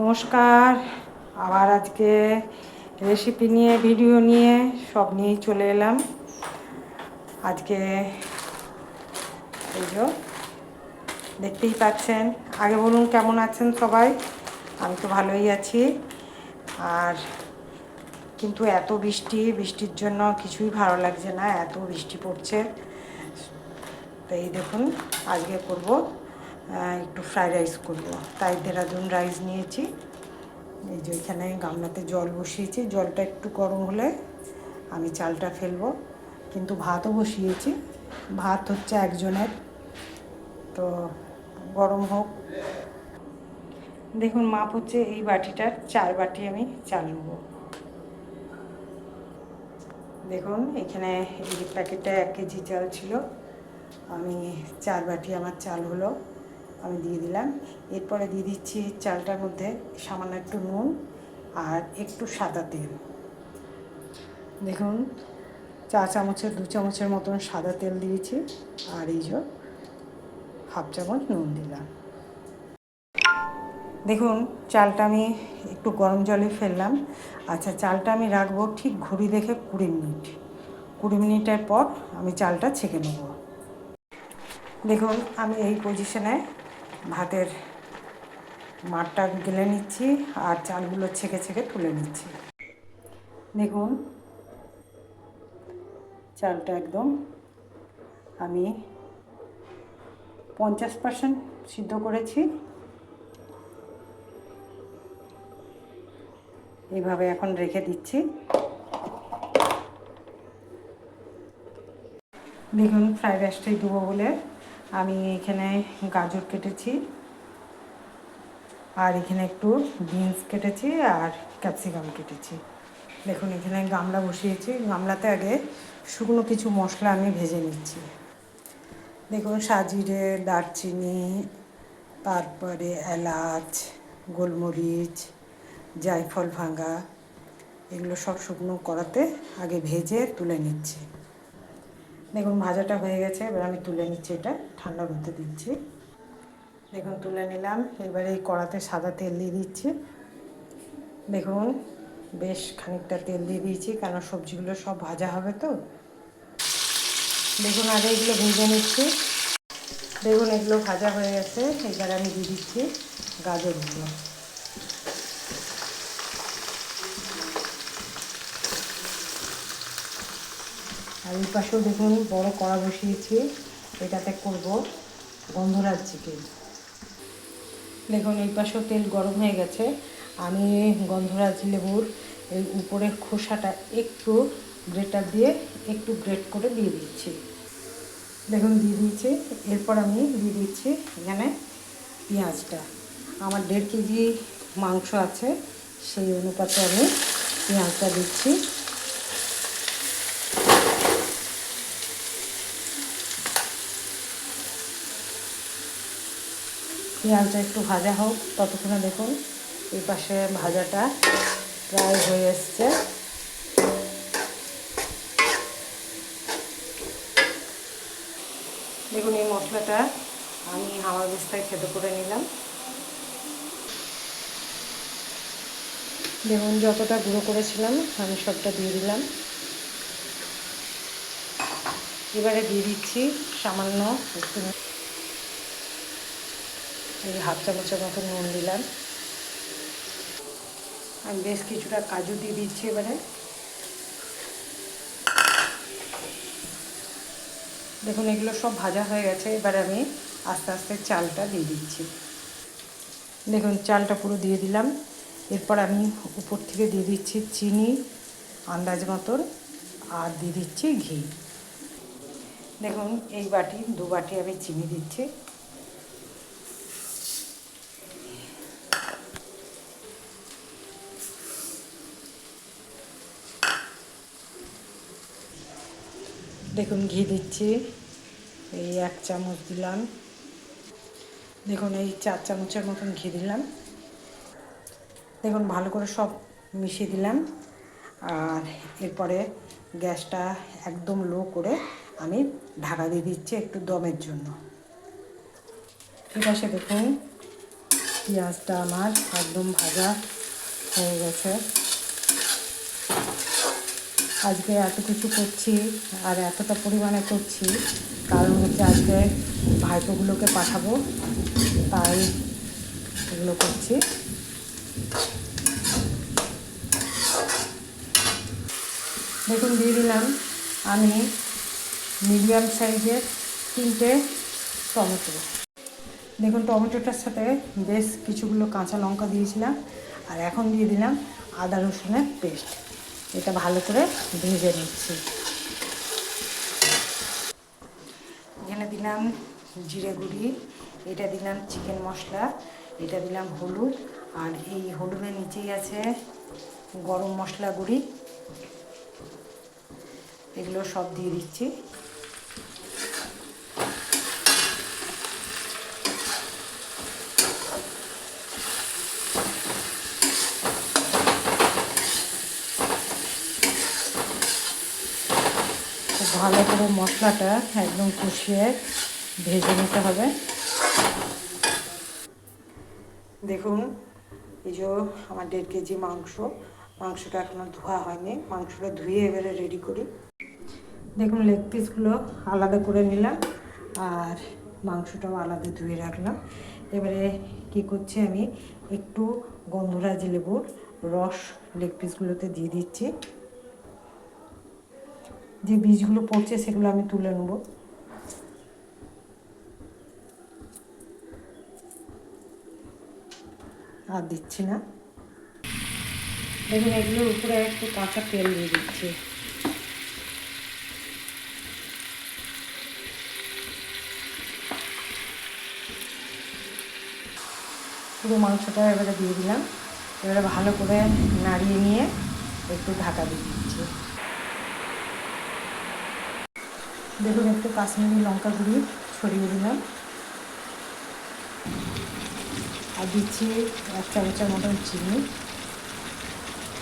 নমস্কার। আবার আজকে রেসিপি নিয়ে ভিডিও নিয়ে সব নিয়েই চলে এলাম। আজকে এই যে, দেখতেই পাচ্ছেন। আগে বলুন কেমন আছেন সবাই? আমি তো ভালোই আছি। আর কিন্তু এত বৃষ্টি, বৃষ্টির জন্য কিছুই ভালো লাগছে না, এত বৃষ্টি পড়ছে। তো এই দেখুন, আজকে করব একটু ফ্রাইড রাইস করব। তাই দেরাদুন রাইস নিয়েছি। এই যে এখানে গামলাতে জল বসিয়েছি। জলটা একটু গরম হলে আমি চালটা ফেলব। কিন্তু ভাতও বসিয়েছি। ভাত হচ্ছে একজনের। তো গরম হোক। দেখুন, মাপ হচ্ছে এই বাটিটার। চার বাটি আমি চাল নেব। দেখুন, এখানে এই প্যাকেটটা এক কেজি চাল ছিল। আমি চার বাটি আমার চাল হলো। আমি দিয়ে দিলাম। এরপরে দিয়ে দিচ্ছি চালটার মধ্যে সামান্য একটু নুন আর একটু সাদা তেল। দেখুন, চা চামচের, দু চামচের মতন সাদা তেল দিয়েছি আর এই যে হাফ চামচ নুন দিলাম। দেখুন, চালটা আমি একটু গরম জলে ফেললাম। আচ্ছা চালটা আমি রাখব ঠিক ঘড়ি দেখে কুড়ি মিনিট। কুড়ি মিনিটের পর আমি চালটা ছেঁকে নেব। দেখুন, আমি এই পজিশনে ভাতের মাঠটা গেলে নিচ্ছি আর চালগুলো ছেঁকে ছেঁকে তুলে নিচ্ছি। দেখুন, চালটা একদম আমি পঞ্চাশ পার্সেন্ট সিদ্ধ করেছি। এইভাবে এখন রেখে দিচ্ছি। দেখুন ফ্রাইড রাইসটাই দেবো বলে আমি এখানে গাজর কেটেছি। আর এখানে একটু বিনস কেটেছি আর ক্যাপসিকাম কেটেছি। দেখুন, এখানে গামলা বসিয়েছি। গামলাতে আগে শুকনো কিছু মশলা আমি ভেজে নিচ্ছি। দেখুন, সাজিরে, দারচিনি, তারপরে এলাচ, গোলমরিচ, জায়ফল ভাঙা, এগুলো সব শুকনো করাতে আগে ভেজে তুলে নিচ্ছি। দেখুন, ভাজাটা হয়ে গেছে। এবার আমি তুলে নিচ্ছি এটা। ঠান্ডা করতে দিচ্ছি। দেখুন, তুলে নিলাম। এবারে এই কড়াতে সাদা তেল দিয়ে দিচ্ছি। দেখুন, বেশ খানিকটা তেল দিয়ে দিয়েছি, কেন সবজিগুলো সব ভাজা হবে তো? দেখুন, আগে এগুলো ভেজে নিচ্ছি। দেখুন, এগুলো ভাজা হয়ে গেছে। এবার আমি দিয়ে দিচ্ছি গাজরগুলো আর এই পাশেও দেখুন বড় কড়া বসিয়েছি, এটাতে করব গন্ধরাজ চিকেন। দেখুন এই পাশেও তেল গরম হয়ে গেছে, আমি গন্ধরাজ লেবুর এই উপরের খোসাটা একটু গ্রেটার দিয়ে একটু গ্রেট করে দিয়ে দিচ্ছি। দেখুন দিয়ে দিয়েছি, এরপর আমি দিয়ে দিচ্ছি এখানে পেঁয়াজটা। আমার দেড় কেজি মাংস আছে, সেই অনুপাতে আমি পেঁয়াজটা দিচ্ছি। পেঁয়াজটা একটু ভাজা হোক, ততক্ষণে দেখুন এই পাশে ভাজাটা প্রায় হয়ে এসছে। দেখুন এই মশলাটা আমি হাওয়া বিস্তায় খেতে করে নিলাম। দেখুন যতটা গুঁড়ো করেছিলাম, আমি সবটা দিয়ে দিলাম। এবারে দিয়ে দিচ্ছি সামান্য একটু এই হাফ চামচের মতো নুন দিলাম। আমি বেশ কিছুটা কাজু দিয়ে দিচ্ছি এবারে। দেখুন, এগুলো সব ভাজা হয়ে গেছে। এবার আমি আস্তে আস্তে চালটা দিয়ে দিচ্ছি। দেখুন, চালটা পুরো দিয়ে দিলাম। এরপর আমি উপর থেকে দিয়ে দিচ্ছি চিনি, আন্দাজ মতন, আর দিয়ে দিচ্ছি ঘি। দেখুন, এই বাটি, দু বাটি আমি চিনি দিচ্ছি। দেখুন, ঘি দিচ্ছি। এই এক চামচ দিলাম। দেখুন, এই চার চামচের মতন ঘি দিলাম। দেখুন, ভালো করে সব মিশিয়ে দিলাম। আর এরপরে গ্যাসটা একদম লো করে আমি ঢাকা দিয়ে দিচ্ছি একটু দমের জন্য। ঠিক আছে, দেখুন, পেঁয়াজটা আমার একদম ভাজা হয়ে গেছে। আজকে এত কিছু করছি আর এতটা পরিমাণে করছি। কারণ হচ্ছে আজকে ভাইপোগুলোকে পাঠাবো। তাই এগুলো করছি। দেখুন, দিয়ে দিলাম আমি মিডিয়াম সাইজের তিনটে টমেটো। দেখুন, টমেটোটার সাথে বেশ কিছুগুলো কাঁচা লঙ্কা দিয়েছিলাম। আর এখন দিয়ে দিলাম আদা রসুনের পেস্ট। এটা ভালো করে ভেজে নিচ্ছি। এখানে দিলাম জিরে গুঁড়ি, এটা দিলাম চিকেন মশলা, এটা দিলাম হলুদ, আর এই হলুদের নিচেই আছে গরম মশলা গুঁড়ি। এগুলো সব দিয়ে দিচ্ছি। ভালো করে মশলাটা একদম কষিয়ে ভেজে নিতে হবে। দেখুন, এই যে আমার দেড় কেজি মাংস, মাংসটা এখনও ধোয়া হয়নি। মাংসটা ধুয়ে এবারে রেডি করি। দেখুন লেগ পিসগুলো আলাদা করে নিলাম আর মাংসটাও আলাদা ধুয়ে রাখলাম। এবারে কি করছি আমি, একটু গন্ধরাজ লেবুর রস লেগ পিসগুলোতে দিয়ে দিচ্ছি। যে বীজগুলো পড়ছে সেগুলো আমি তুলে নেব। আর দিচ্ছি না। দেখুন, এগুলোর উপরে একটু কাঁচা তেল দিয়ে দিচ্ছি। পুরো মাংসটা এবারে দিয়ে দিলাম। এবারে ভালো করে নাড়িয়ে নিয়ে একটু ঢাকা দিয়ে দিচ্ছি। দেখুন, একটু কাশ্মীরি লঙ্কা গুঁড়ি ছড়িয়ে দিলাম। আর দিচ্ছি এক চামচের মতন চিনি।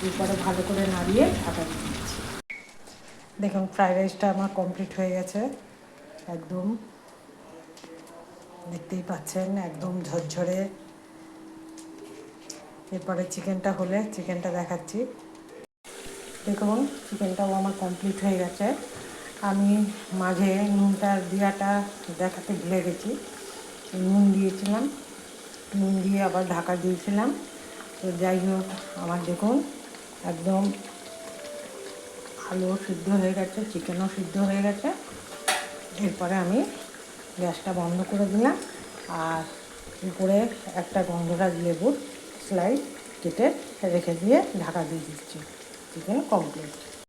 এরপরে ভালো করে নাড়িয়ে ঢাকা দিয়ে দিচ্ছি। দেখুন, ফ্রাইড রাইসটা আমার কমপ্লিট হয়ে গেছে। একদম দেখতেই পাচ্ছেন, একদম ঝরঝরে। এরপরে চিকেনটা হলে চিকেনটা দেখাচ্ছি। দেখুন, চিকেনটাও আমার কমপ্লিট হয়ে গেছে। আমি মাঝে নুনটার দেওয়াটা দেখাতে ভুলে গেছি। নুন দিয়েছিলাম। নুন দিয়ে আবার ঢাকা দিয়েছিলাম। তো যাই হোক, আমার দেখুন একদম আলু সিদ্ধ হয়ে গেছে, চিকেনও সিদ্ধ হয়ে গেছে। এরপরে আমি গ্যাসটা বন্ধ করে দিলাম। আর উপরে একটা গন্ধরাজ লেবুর স্লাইড কেটে রেখে দিয়ে ঢাকা দিয়ে দিচ্ছি। Chicken complete.